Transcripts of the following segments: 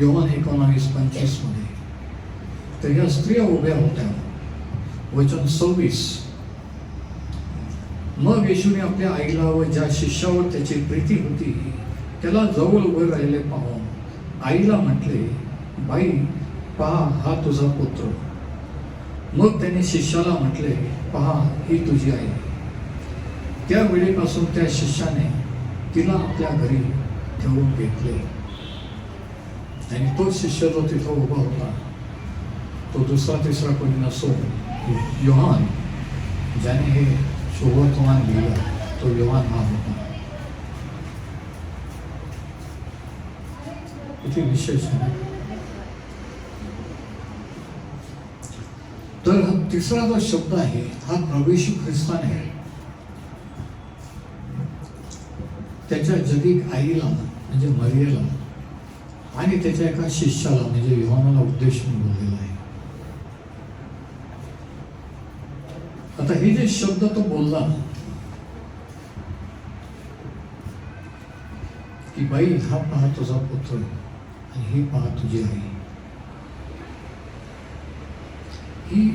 योवन एकोणावीस पंचवीसमध्ये तर ह्या स्त्रिया उभ्या होत्या वचन सव्वीस मग येशूने आपल्या आईला व ज्या शिष्यावर त्याची प्रीती होती त्याला जवळ उभे राहिले पाहून आईला म्हटले बाई पहा हा तुझा पुत्र मग त्याने शिष्याला म्हटले पहा ही तुझी आई त्या वेळेपासून त्या शिष्याने तिला आपल्या घरी ठेवून घेतले आणि तो शिष्य जो तिथं उभा होता तो दुसरा तिसरा कोणी नसो योहान ज्याने हे शोभतवान लिहिलं तो योहान हा होता किती विशेष तर तिसरा जो शब्द आहे हा प्रवेशू ख्रिस्ताने त्याच्या जगिक आईला म्हणजे मर्याला आणि त्याच्या एका शिष्याला म्हणजे योहानाला उद्देशून बोललेला आहे आता हे जे शब्द तो बोलला की बाई हा पहा तुझा पुत्र आणि ही पहा तुझी आई ही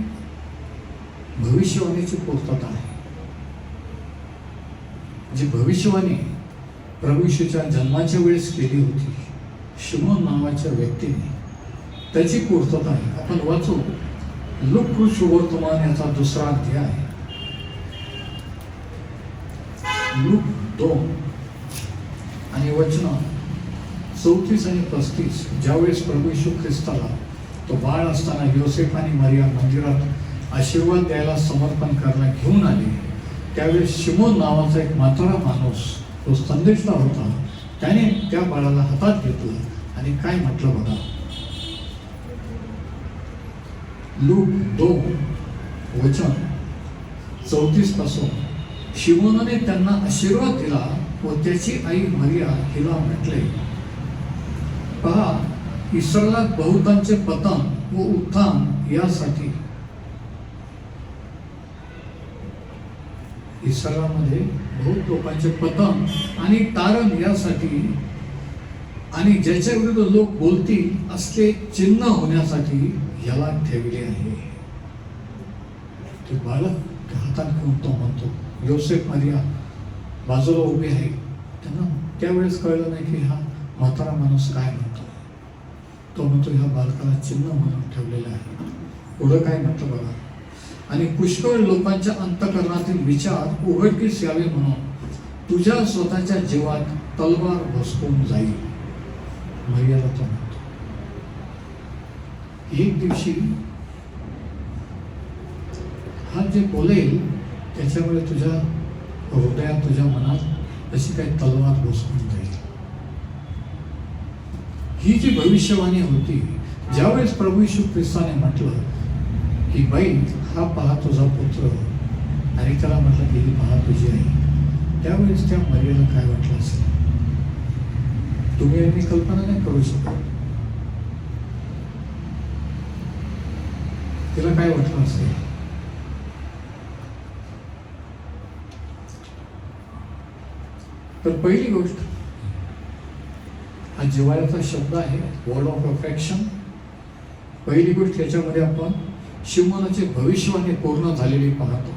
भविष्यवाणीची पूर्तता आहे जी भविष्यवाणी प्रभूशीच्या जन्माच्या वेळेस केली होती शिमोन नावाच्या व्यक्तीने त्याची पूर्तता आहे आपण वाचू. लुक शुभवर्तमान याचा दुसरा अध्याय. लुक दोन आणि वचन चौतीस आणि पस्तीस. ज्यावेळेस प्रभू यशू ख्रिस्ताला तो बाळ असताना योसेफ आणि मरिया मंदिरात आशीर्वाद द्यायला समर्पण करायला घेऊन आले त्यावेळेस शिमोन नावाचा एक म्हातारा माणूस तो संदेशला होता त्याने त्या बाळाला हातात घेतलं आणि काय म्हटलं बघा? लूप दोन वचन. चौतीसपासून. शिमोनाने त्यांना आशीर्वाद दिला व त्याची आई मरिया हिला म्हटले पहा इस्रायलात बहुतांचे पतन व उत्थान यासाठी. इस्रायलामध्ये बहुत लोकांचे पतन आणि तारण यासाठी आणि ज्याच्याविरुद्ध लोक बोलतील असले चिन्ह होण्यासाठी याला ठेवले आहे. ते बालक हातात घेऊन तो म्हणतो? योसेफ मारिया बाजूला उभे आहे. त्यांना त्यावेळेस कळलं नाही की हा म्हातारा माणूस काय म्हणतो. तो म्हणतो ह्या बालकाला चिन्ह म्हणून ठेवलेलं आहे. पुढं काय म्हणतो बघा? आणि पुष्कळ लोकांच्या अंतकरणातील विचार उघडकीस यावे म्हणून तुझ्या स्वतःच्या जीवात तलवार भसकून जाईल. मर्यादा तो म्हणतो. एक दिवशी हा जे बोलेल त्याच्यामुळे तुझ्या हृदयात तुझ्या मनात अशी काही तलवार घुसून जाईल. ही जी भविष्यवाणी होती ज्यावेळेस प्रभू यशू ख्रिस्ताने म्हटलं की बाई हा पहा तुझा पुत्र. आणि त्याला म्हटलं की ही पहा तुझी आई. त्यावेळेस त्या मर्यादा काय वाटलं असेल? तुम्ही यांनी कल्पना नाही करू शकत. तिला काय वाटलं असेल? तर पहिली गोष्ट हा जिवाळ्याचा शब्द आहे वर्ड ऑफ अफेक्शन पहिली गोष्ट याच्यामध्ये आपण शिमोनाची भविष्यवाणी पूर्ण झालेली पाहतो.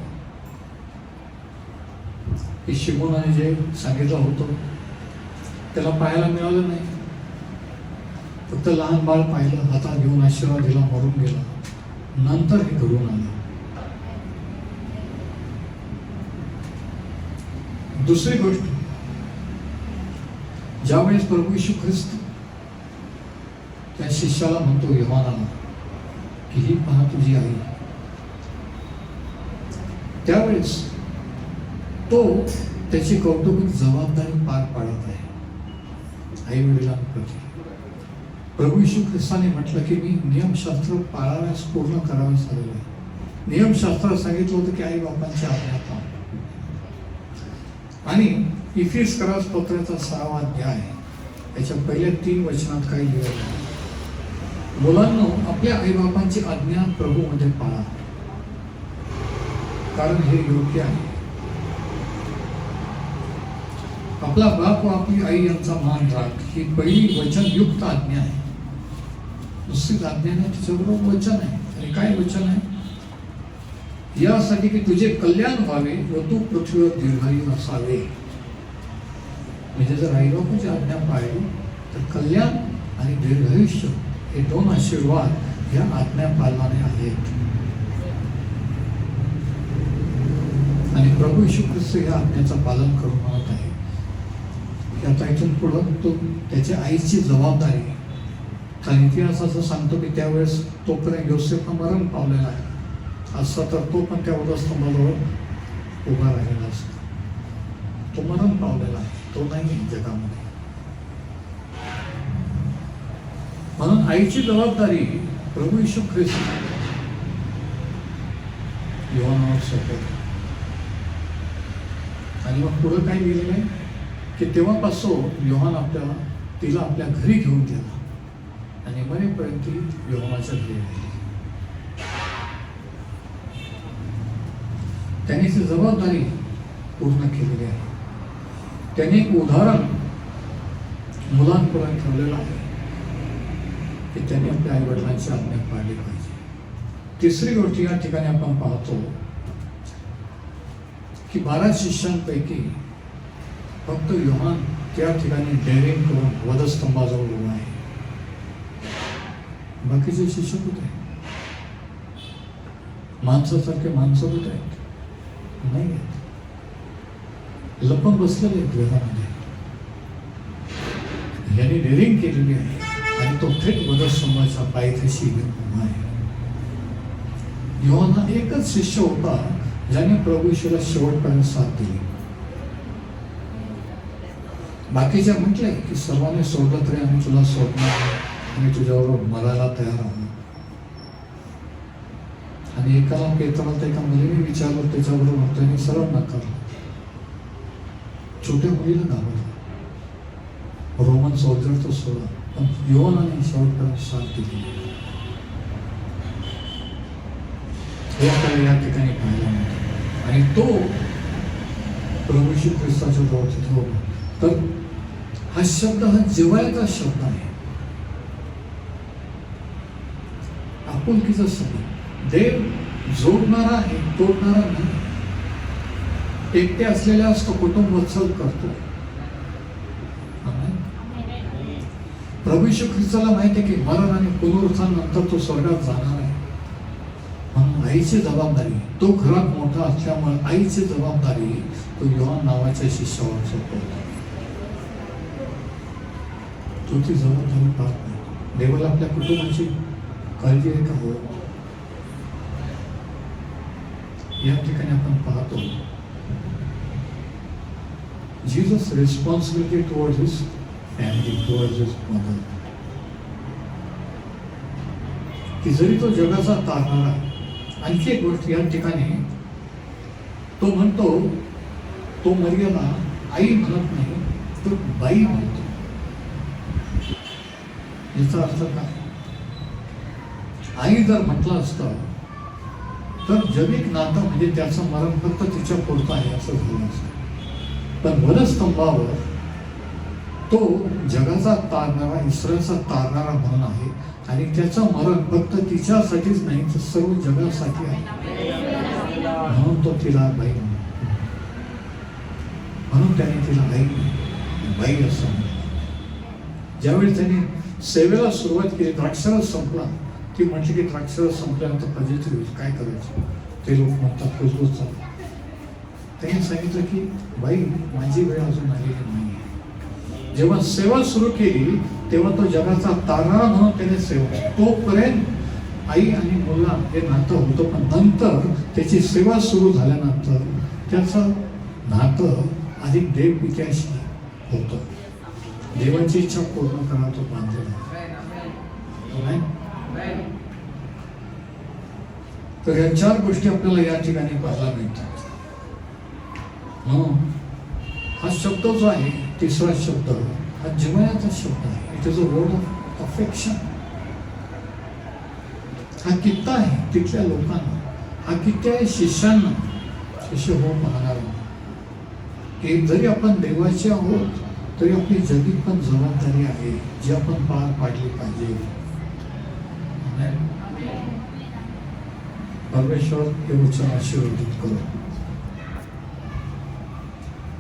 की शिमोनाने जे सांगितलं होतं त्याला पाहायला मिळालं नाही. फक्त लहान बाळ पाहिलं हातात घेऊन आशीर्वाद दिला मरून गेला. नंतर हे घडून आलं. दुसरी गोष्ट ज्यावेळेस प्रभू यशू ख्रिस्त त्या शिष्याला म्हणतो यमानाला की ही पहा तुझी आई त्यावेळेस तो त्याची कौटुंबिक जबाबदारी पार पाडत आहे. आई वडिलांप्रती प्रभू यशू ख्रिस्ताने म्हटलं की मी नियमशास्त्र पाळाव्यास पूर्ण कराव्यास आलेलं आहे नियमशास्त्रात सांगितलं होतं की आई बापांची आज्ञा आणि इफिस करास पत्राचा सहावा अध्याय याच्या पहिल्या तीन वचनात काही लिहिलं आहे. मुलांना आपल्या आईबापांची आज्ञा प्रभूमध्ये म्हणजे पाळा. कारण हे योग्य आहे. आपला बाप व आपली आई यांचा मान राख. ही पहिली वचनयुक्त आज्ञा आहे. नुसतीच आज्ञा नाही तिच्याबरोबर वचन आहे. आणि काय वचन आहे? यासाठी की तुझे कल्याण व्हावे व तू पृथ्वीवर दीर्घायू असावे म्हणजे जर आईबापूची आज्ञा पाळली तर कल्याण आणि दीर्घायुष्य हे दोन आशीर्वाद या आज्ञा पालनाने आहेत. आणि प्रभू यशू ख्रिस्त या आज्ञेचं पालन करून म्हणत आहे. याचा इथून पुढं तो त्याच्या आईची जबाबदारी. कारण इतिहास असं सांगतो की त्यावेळेस तोपर्यंत योसेफ मरण पावलेला आहे. असता तर तो पण त्या वधस्तंभाजवळ उभा राहिलेला असतो. तो मरण पावलेला आहे. म्हणून आईची जबाबदारी प्रभू यशू ख्रिस्त. योहानावर आणि मग पुढं काय गेलेलं आहे? की तेव्हापासून योहान आपल्या तिला आपल्या घरी घेऊन गेला. आणि मरेपर्यंत योहानाच्या घरी राहिली. त्यांनी ती जबाबदारी पूर्ण केलेली आहे. त्यांनी एक उदाहरण मुलांपर्यंत ठेवलेलं आहे. की त्यांनी आपल्या आई वडिलांची आज्ञा पाळली पाहिजे. तिसरी गोष्ट या ठिकाणी आपण पाहतो की बारा शिष्यांपैकी फक्त योहान त्या ठिकाणी डेअरिंग करून वधस्तंभाजवळ उभा आहे. बाकीचे शिष्य कुठे माणसासारखे माणसं कुठे आहेत? नाही आहेत. लपन बसलेले आहेत वेदामध्ये यांनी डेअरिंग केलेली आहे. आणि तो थेट वधस्तंभाच्या पायथ्याशी उभा आहे. योहान हा एकच शिष्य होता ज्याने प्रभू येशूला शेवटपर्यंत साथ दिली. बाकीच्या म्हटले की सर्वांनी सोडलं तरी आम्ही तुला सोडणार नाही. आम्ही तुझ्याबरोबर मरायला तयार आहोत. आणि एकाला पेत्राला तर एका मुलीने विचारलं त्याच्याबरोबर त्याने सरळ नाकारलं छोट्या मुलीला घाबरलं रोमन सोल्जर तो सोडा पण योनाने शेवटपर्यंत दिली हे आपल्याला या ठिकाणी पाहायला आणि तो प्रभूशी श्री ख्रिस्ताच्या तिथे होता तर हा शब्द हा जेवायचा शब्द आहे. आपुलकीचा शब्द देव जोडणारा आहे तोडणारा नाही. एकटे असलेल्या असतो कुटुंब वत्सल करतो प्रभू श्री ख्रिस्ताला माहिती आहे की मरण आणि पुनरुत्थानंतर तो स्वर्गात जाणार आहे. म्हणून आईची जबाबदारी तो घरात मोठा असल्यामुळे आईची जबाबदारी तो योहान नावाच्या शिष्यावर सोपवतो तो ती जबाबदारी पाहत नाही. देवाला आपल्या कुटुंबाची काळजी आहे का हो? या ठिकाणी आपण पाहतो. Jesus responsibility his and family, towards his mother. की जरी तो जगाचा तारणारा आणखी एक गोष्ट या ठिकाणी तो म्हणतो तो मर्यादा आई म्हणत नाही तो बाई म्हणतो. याचा अर्थ काय? आई जर म्हटलं असतं तर जैविक नातं म्हणजे त्याचं मरण फक्त तिच्या पुरतं आहे असं झालं असतं. पण वनस्तंभावर तो जगाचा तारणारा इस्रायलचा तारणारा म्हणून आहे. आणि त्याचं मरण फक्त तिच्यासाठीच नाही तर सर्व जगासाठी आहे. म्हणून तो तिला बाई म्हणून त्याने तिला आई बाई असं म्हणलं ज्यावेळी त्याने सेवेला सुरुवात केली द्राक्षरस संपला ती म्हटली की द्राक्षरस संपल्यानंतर प्रजेची होईल काय करायचं? ते लोक म्हणतात कुजबूज त्यांनी सांगितलं की बाई माझी वेळ अजून आलेली नाही. जेव्हा सेवा सुरू केली तेव्हा तो जगाचा तारणारा म्हणून त्याने सेवा तोपर्यंत आई आणि मुला हे नातं होतं पण नंतर त्याची सेवा सुरू झाल्यानंतर त्याचं नातं अधिक देव होतं. देवाची इच्छा पूर्ण करा तो बांधलेला तर या चार गोष्टी आपल्याला या ठिकाणी पाहायला मिळतात. म्हणून हा शब्द जो आहे तिसरा शब्द हा जिवयाचा शब्द आहे. It is a word of affection हा कित्ता आहे तिथल्या लोकांना. हा किती आहे शिष्यांना. शिष्य हो पाहणार की जरी आपण देवाचे आहोत तरी आपली जगी पण जबाबदारी आहे जी आपण पार पाडली पाहिजे. परमेश्वर हे वचन आशीर्वादित करो.